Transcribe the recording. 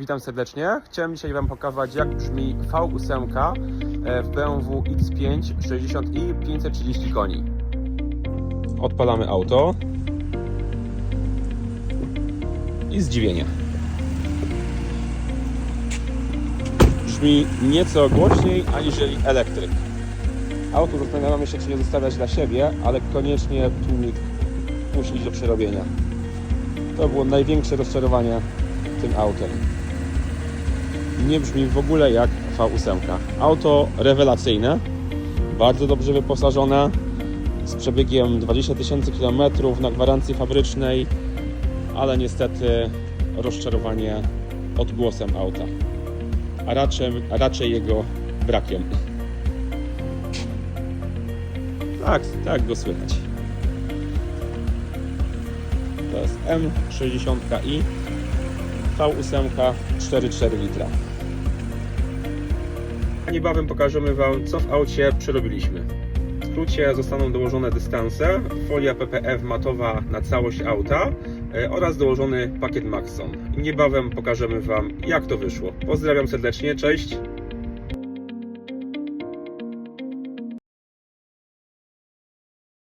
Witam serdecznie. Chciałem dzisiaj Wam pokazać, jak brzmi V8 e, w BMW X5 60i 530 koni. Odpalamy auto i zdziwienie. Brzmi nieco głośniej aniżeli elektryk. Auto zastanawiamy się, czy nie zostawiać dla siebie, ale koniecznie tłumik musi iść do przerobienia. To było największe rozczarowanie tym autem. Nie brzmi w ogóle jak V8. Auto rewelacyjne, bardzo dobrze wyposażone, z przebiegiem 20 tysięcy km na gwarancji fabrycznej, ale niestety rozczarowanie odgłosem auta, a raczej, a raczej jego brakiem. Tak, tak go słychać. To jest M60i V8 4,4 litra. Niebawem pokażemy Wam, co w aucie przerobiliśmy. W skrócie zostaną dołożone dystanse, folia PPF matowa na całość auta e, oraz dołożony pakiet Maxon. Niebawem pokażemy Wam, jak to wyszło. Pozdrawiam serdecznie, cześć!